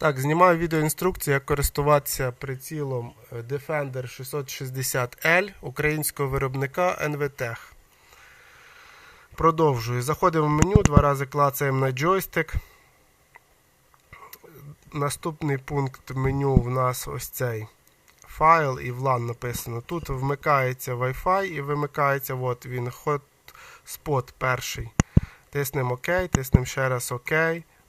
Так, знімаю відеоінструкцію, як користуватися прицілом е, Defender 660L українського виробника NVTech. Продовжую. Заходимо в меню, два рази клацаємо на джойстик. Наступний пункт меню в нас ось цей файл і в написано. Тут вмикається Wi-Fi і вимикається от він, hotspot перший. Тиснемо ОК, тиснемо ще раз ОК,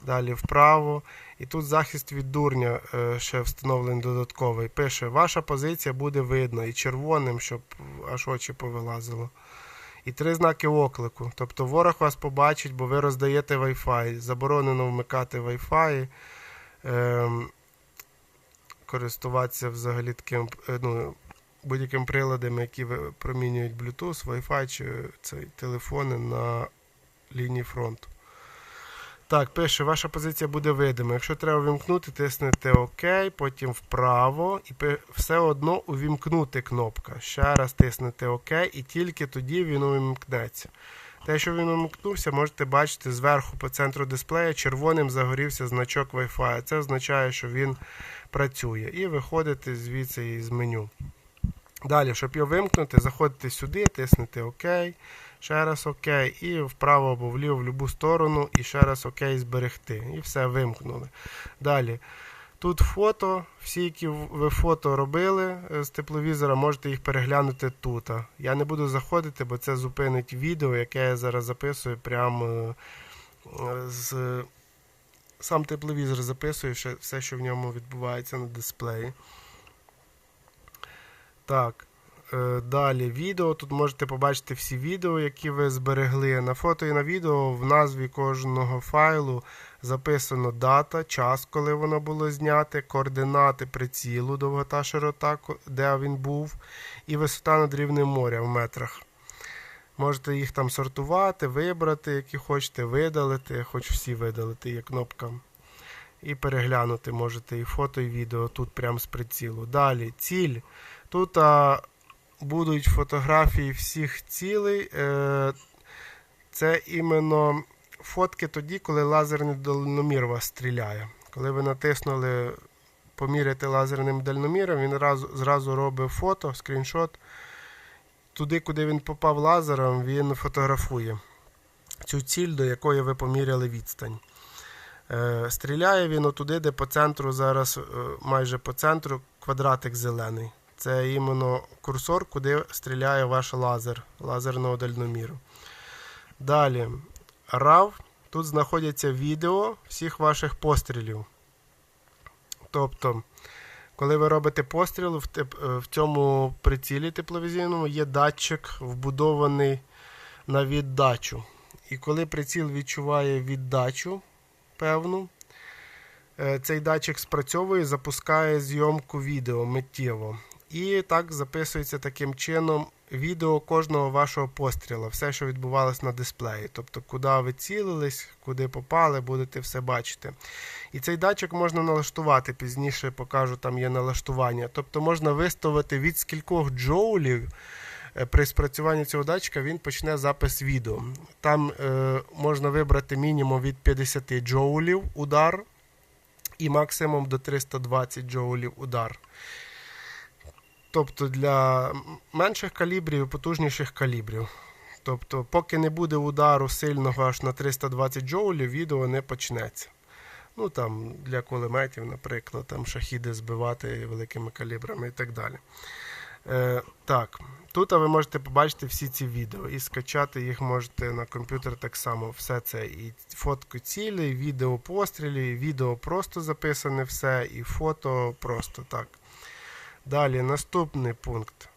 далі вправо. І тут захист від дурня е, ще встановлений додатковий. Пише, ваша позиція буде видна і червоним, щоб аж очі повилазило. І три знаки оклику. Тобто ворог вас побачить, бо ви роздаєте Wi-Fi. Заборонено вмикати Wi-Fi. Ем, користуватися взагалі таким е, ну, будь-яким приладом, які промінюють Bluetooth, Wi-Fi чи цей, телефони на лінії фронту. Так, пише, ваша позиція буде видима. Якщо треба вимкнути, тиснете ОК, потім вправо, і все одно увімкнути кнопка. Ще раз тиснете ОК, і тільки тоді він увімкнеться. Те, що він увімкнувся, можете бачити зверху по центру дисплея червоним загорівся значок Wi-Fi. Це означає, що він працює. І виходите звідси із меню. Далі, щоб його вимкнути, заходите сюди, тиснете ОК, ще раз ОК, і вправо або вліво в будь-яку сторону, і ще раз ОК зберегти. І все вимкнули. Далі. Тут фото, всі, які ви фото робили е, з тепловізора, можете їх переглянути тут. Я не буду заходити, бо це зупинить відео, яке я зараз записую прямо е, з. Сам тепловізор записує все, що в ньому відбувається на дисплеї. Так. е, Далі відео. Тут можете побачити всі відео, які ви зберегли. На фото і на відео в назві кожного файлу записано дата, час, коли воно було зняте, координати прицілу, довгота, широта, де він був, і висота над рівнем моря в метрах. Можете їх там сортувати, вибрати, які хочете, видалити, хоч всі видалити, є кнопка. І переглянути можете і фото, і відео тут прямо з прицілу. Далі, ціль. Тут а, будуть фотографії всіх цілей. Е, це іменно фотки тоді, коли лазерний дальномір вас стріляє. Коли ви натиснули поміряти лазерним дальноміром, він разу, зразу робить фото, скріншот. Туди, куди він попав лазером, він фотографує цю ціль, до якої ви поміряли відстань. Е, стріляє він отуди, де по центру зараз, е, майже по центру, квадратик зелений. Це іменно курсор, куди стріляє ваш лазер, лазерного дальноміру. Далі, RAW. Тут знаходяться відео всіх ваших пострілів. Тобто, коли ви робите постріл, в, цьому прицілі тепловізійному є датчик вбудований на віддачу. І коли приціл відчуває віддачу певну, е, цей датчик спрацьовує, запускає зйомку відео миттєво. І так записується таким чином відео кожного вашого постріла, все, що відбувалось на дисплеї. Тобто, куди ви цілились, куди попали, будете все бачити. І цей датчик можна налаштувати, пізніше покажу, там є налаштування. Тобто можна виставити від скількох джоулів е, при спрацюванні цього датчика він почне запис відео. Там е, можна вибрати мінімум від 50 джоулів удар і максимум до 320 джоулів удар. Тобто для менших калібрів і потужніших калібрів. Тобто, поки не буде удару сильного аж на 320 джоулів, відео не почнеться. Ну там для кулеметів, наприклад, там шахіди збивати великими калібрами і так далі. Е, так, тут ви можете побачити всі ці відео і скачати їх можете на комп'ютер так само. Все це і фотку цілі, і відео пострілів, і відео просто записане все, і фото просто так. Далі наступний пункт.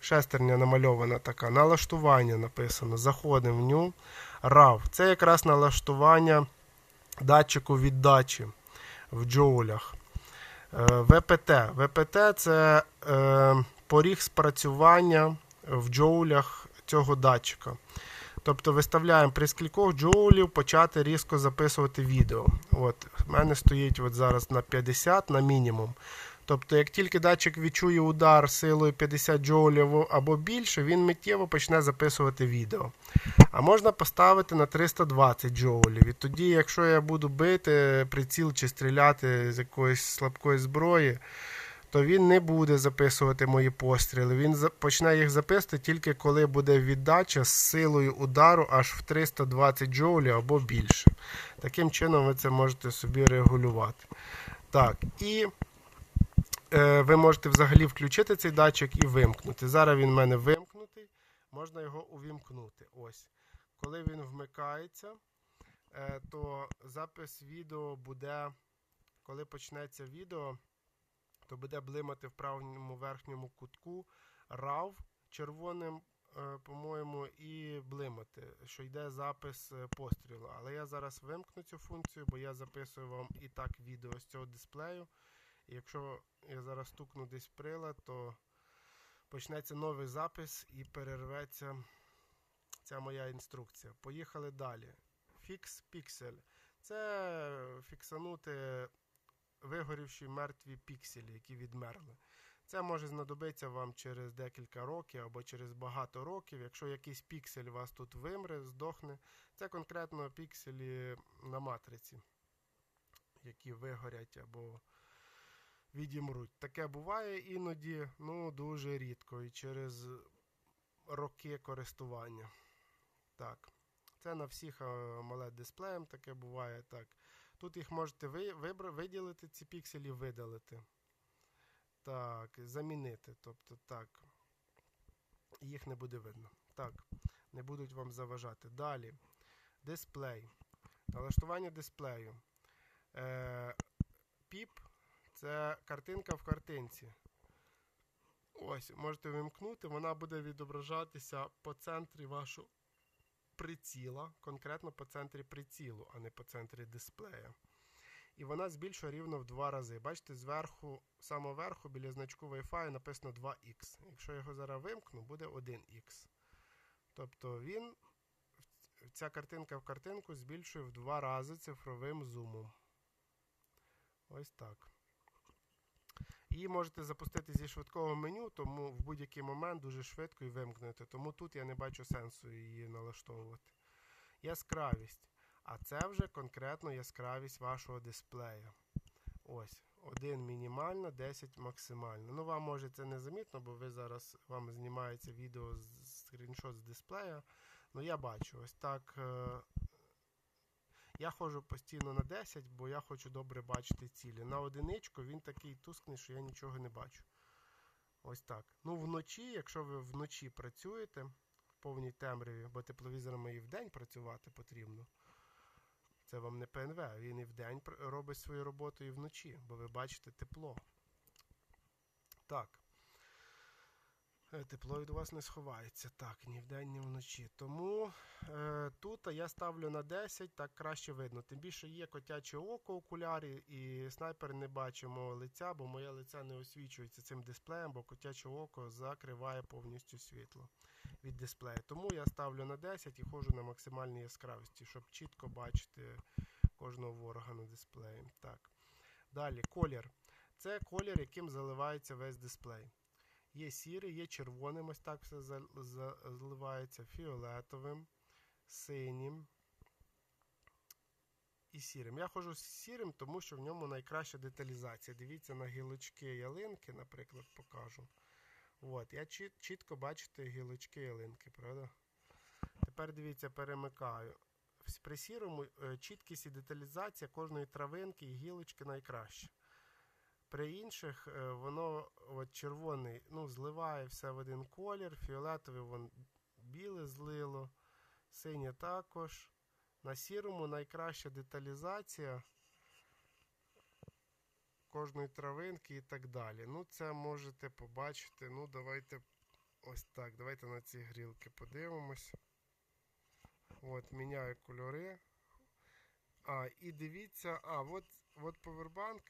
Шестерня намальована така. Налаштування написано. Заходимо в ню. RAW. Це якраз налаштування датчику віддачі в джоулях. Е, ВПТ. ВПТ це е, поріг спрацювання в джоулях цього датчика. Тобто виставляємо при скількох джоулів почати різко записувати відео. От, в мене стоїть от зараз на 50 на мінімум. Тобто, як тільки датчик відчує удар силою 50 джоулів або більше, він миттєво почне записувати відео. А можна поставити на 320 джоулів. І тоді, якщо я буду бити приціл чи стріляти з якоїсь слабкої зброї, то він не буде записувати мої постріли. Він почне їх записувати тільки коли буде віддача з силою удару аж в 320 джоулів або більше. Таким чином ви це можете собі регулювати. Так, і ви можете взагалі включити цей датчик і вимкнути. Зараз він в мене вимкнутий, можна його увімкнути. Ось. Коли він вмикається, е, то запис відео буде, коли почнеться відео, то буде блимати в правому верхньому кутку RAW червоним, е, по-моєму, і блимати, що йде запис е, пострілу. Але я зараз вимкну цю функцію, бо я записую вам і так відео з цього дисплею. Якщо я зараз стукну десь прилад, то почнеться новий запис і перерветься ця моя інструкція. Поїхали далі. Fix Pixel. Це фіксанути вигорівші мертві пікселі, які відмерли. Це може знадобитися вам через декілька років або через багато років. Якщо якийсь піксель у вас тут вимре, здохне. Це конкретно пікселі на матриці, які вигорять або відімруть. Таке буває іноді, ну дуже рідко і через роки користування. Так. Це на всіх amoled дисплеям таке буває. Так. Тут їх можете ви, вибра, виділити, ці пікселі видалити. Так, замінити. Тобто так. Їх не буде видно. Так, не будуть вам заважати. Далі. Дисплей. Налаштування дисплею. Е, піп це картинка в картинці. Ось, можете вимкнути, вона буде відображатися по центрі вашого приціла, конкретно по центрі прицілу, а не по центрі дисплея. І вона збільшує рівно в два рази. Бачите, зверху, самоверху, біля значку Wi-Fi написано 2х. Якщо його зараз вимкну, буде 1х. Тобто він, ця картинка в картинку збільшує в два рази цифровим зумом. Ось так. Її можете запустити зі швидкого меню, тому в будь-який момент дуже швидко і вимкнути. Тому тут я не бачу сенсу її налаштовувати. Яскравість. А це вже конкретно яскравість вашого дисплея. Ось. 1 мінімально, 10 максимально. Ну, вам може це не замітно, бо ви зараз вам знімається відео з скріншот з дисплея. Ну, я бачу, ось так. Я ходжу постійно на 10, бо я хочу добре бачити цілі. На одиничку він такий тускний, що я нічого не бачу. Ось так. Ну, вночі, якщо ви вночі працюєте в повній темряві, бо тепловізорами і вдень працювати потрібно. Це вам не ПНВ, він і вдень робить свою роботу і вночі, бо ви бачите тепло. Так. Тепло від вас не сховається. Так, ні вдень, ні вночі. Тому е, тут я ставлю на 10, так краще видно. Тим більше є котяче око окулярі, і снайпер не бачить мого лиця, бо моє лице не освічується цим дисплеєм, бо котяче око закриває повністю світло від дисплею. Тому я ставлю на 10 і ходжу на максимальній яскравості, щоб чітко бачити кожного ворога на дисплеї. Так. Далі колір. Це колір, яким заливається весь дисплей. Є сірий, є червоним, ось так все заливається, фіолетовим, синім і сірим. Я ходжу з сірим, тому що в ньому найкраща деталізація. Дивіться на гілочки ялинки, наприклад, покажу. От, Я чіт, чітко бачите гілочки ялинки, правда? Тепер дивіться, перемикаю. При сірому чіткість і деталізація кожної травинки і гілочки найкраща. При інших воно от червоний ну, зливає все в один колір, фіолетовий вон біле злило, синє також. На сірому найкраща деталізація кожної травинки і так далі. Ну, це можете побачити. Ну, давайте ось так. Давайте на ці грілки подивимось. От, міняю кольори. А, і дивіться, а, от, от повербанк.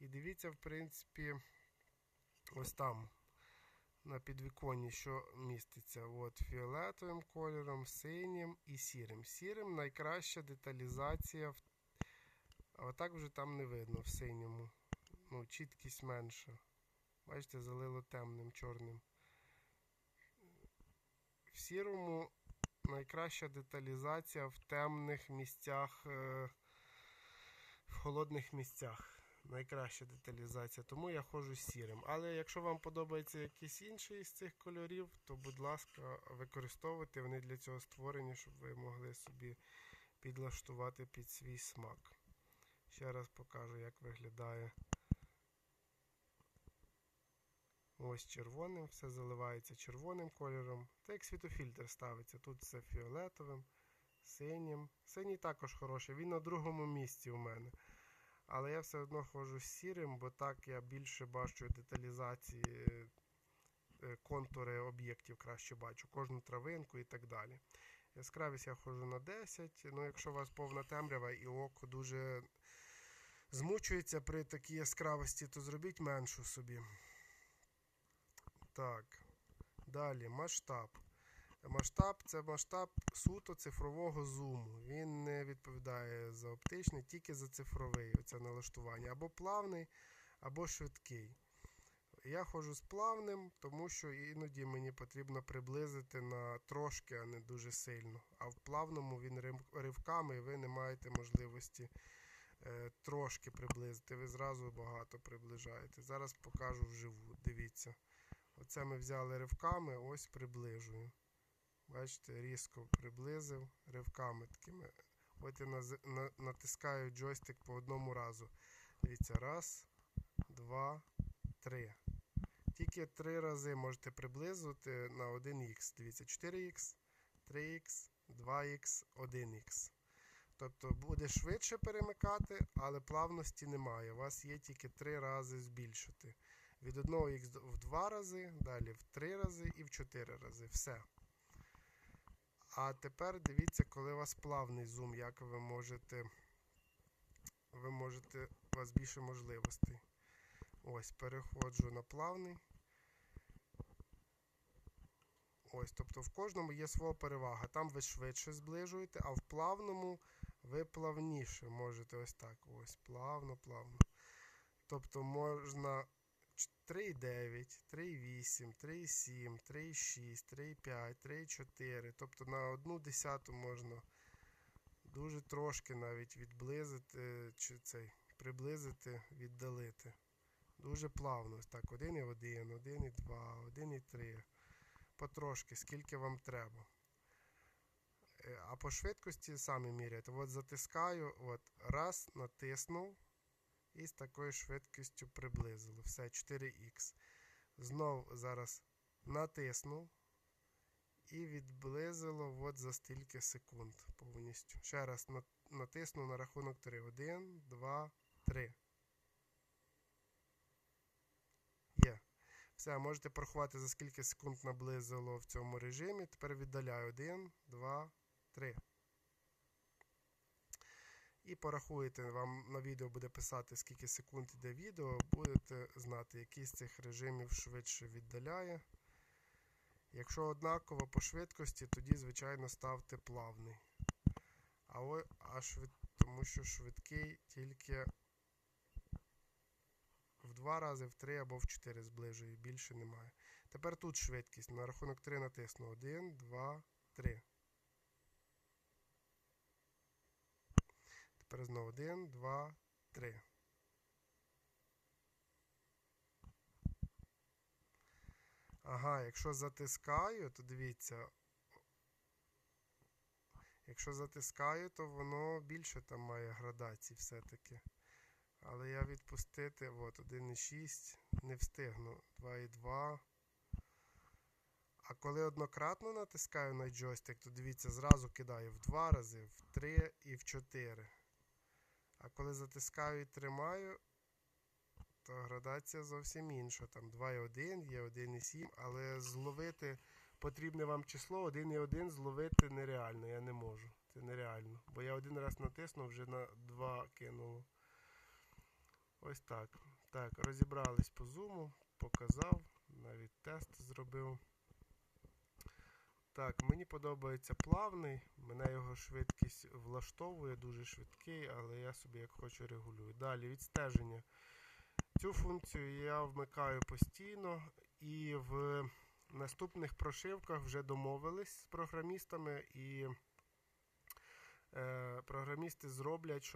І дивіться, в принципі, ось там на підвіконні, що міститься. От Фіолетовим кольором, синім і сірим. Сірим найкраща деталізація. А отак вже там не видно в синьому. ну, чіткість менша. Бачите, залило темним, чорним. В сірому найкраща деталізація в темних місцях, е, в холодних місцях. Найкраща деталізація, тому я ходжу з сірим. Але якщо вам подобається якийсь інший з цих кольорів, то будь ласка, використовуйте. Вони для цього створені, щоб ви могли собі підлаштувати під свій смак. Ще раз покажу, як виглядає. Ось червоним, все заливається червоним кольором. Це як світофільтр ставиться. Тут все фіолетовим, синім. Синій також хороший, він на другому місці у мене. Але я все одно ходжу з сірим, бо так я більше бачу деталізації, е, контури об'єктів краще бачу, кожну травинку і так далі. Яскравість я ходжу на 10. Ну, якщо у вас повна темрява і око дуже змучується при такій яскравості, то зробіть меншу собі. Так. Далі масштаб. Масштаб це масштаб суто цифрового зуму. Він не відповідає за оптичний, тільки за цифровий оце налаштування. Або плавний, або швидкий. Я ходжу з плавним, тому що іноді мені потрібно приблизити на трошки, а не дуже сильно. А в плавному він ривками, і ви не маєте можливості е, трошки приблизити. Ви зразу багато приближаєте. Зараз покажу вживу. Дивіться. Оце ми взяли ривками, ось приближую. Бачите, різко приблизив ривками такими. От я натискаю джойстик по одному разу. Дивіться, раз, два, три. Тільки три рази можете приблизити на 1х. Дивіться, 4х, 3х, 2х, 1х. Тобто буде швидше перемикати, але плавності немає. У вас є тільки три рази збільшити. Від 1х в 2 рази, далі в 3 рази і в 4 рази. Все. А тепер дивіться, коли у вас плавний зум, як ви можете. Ви можете. У вас більше можливостей. Ось, переходжу на плавний. Ось, тобто в кожному є свого перевага. Там ви швидше зближуєте, а в плавному ви плавніше можете ось так. Ось, плавно, плавно. Тобто можна 3,9, 3,8, 3,7, 3,6, 3,5, 3,4. Тобто на одну десяту можна дуже трошки навіть відблизити, чи цей, приблизити, віддалити. Дуже плавно. Так, 1,1, 1,2, 1,3. Потрошки, скільки вам треба. Е, А по швидкості самі міряєте. От затискаю, от раз, натиснув. І з такою швидкістю приблизило. Все, 4х. Знов зараз натиснув. І відблизило от за стільки секунд повністю. Ще раз натисну на рахунок 3. 1, 2, 3. Є. Все, можете порахувати, за скільки секунд наблизило в цьому режимі. Тепер віддаляю 1, 2, 3. І порахуєте, вам на відео буде писати, скільки секунд йде відео, будете знати, який з цих режимів швидше віддаляє. Якщо однаково по швидкості, тоді, звичайно, ставте плавний. А о, а швид, тому що швидкий тільки в два рази, в три або в чотири зближує, більше немає. Тепер тут швидкість. На рахунок 3 натисну. 1, 2, 3. Тепер знову 1, 2, 3. Ага, якщо затискаю, то дивіться. Якщо затискаю, то воно більше там має градацій все-таки. Але я відпустити, от 1,6, не встигну. 2,2. А коли однократно натискаю на джойстик, то дивіться, зразу кидаю в 2 рази, в 3 і в 4. А коли затискаю і тримаю, то градація зовсім інша. Там 2,1, є 1,7, але зловити потрібне вам число 1,1 зловити нереально, я не можу. Це нереально. Бо я один раз натиснув, вже на 2 кинуло. Ось так. Так, розібрались по зуму, показав, навіть тест зробив. Так, мені подобається плавний, мене його швидкість влаштовує, дуже швидкий, але я собі як хочу регулюю. Далі відстеження. Цю функцію я вмикаю постійно і в наступних прошивках вже домовились з програмістами і е, програмісти зроблять, щоб